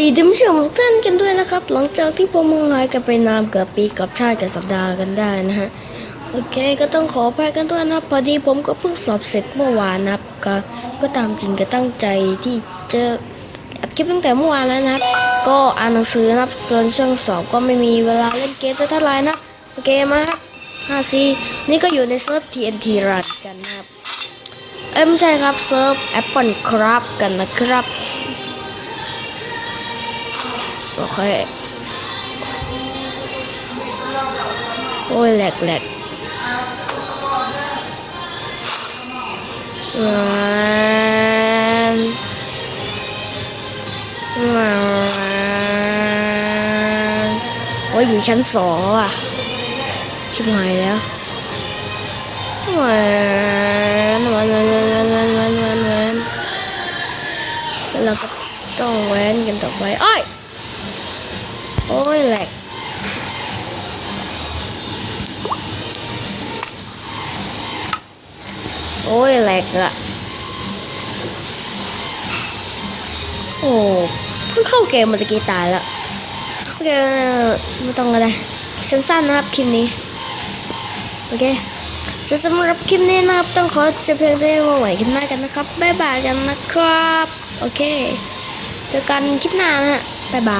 ดีท่านผู้ชมทุกท่านกันด้วยนะครับ หลังจากที่ผมมองหายกันไปนานเกือบปีกับชาติกับสัปดาห์กันได้นะฮะโอเคก็ต้องขออภัยกันด้วยนะครับพอดีผมก็เพิ่งสอบเสร็จเมื่อวานนะครับก็ก็ตามจริงก็ตั้งใจที่จะอัดคลิปตั้งแต่เมื่อวานแล้วนะครับ ก็อ่านหนังสือนะครับจนช่วงสอบก็ไม่มีเวลาเล่นเกมเท่าไหร่นะครับโอเคมาครับห้าซีนี่ก็อยู่ในเซิร์ฟ TNT Run กันนะครับเอ้ไม่ใช่ครับเซิร์ฟ Apple Craft กันนะครับ โอเค โอ้ยแหลกแหลกโว้ยอยู่ชั้นสองอะ ชิบหายแล้วหวานหวานหวานหวานหวานหวานหวแล้วาก็ต้องแว้นกันต่อไปอ้อย โอ้ยแหลกโอ้ยแหลกอะโอ้เพิ่งเข้าเกมมื่อกี้ตายแล้วโอเคไม่ต้องอะไรสั้นๆนะครับคลิปนี้โอเคส่วนสำหรับคลิปนี้นะครับ ต้องขอจะเพียงเท่าไหวกันหน้ากันนะครับ บ๊ายบายกันนะครับ โอเค เจอกันคลิปหน้านะฮะบ๊ายบาย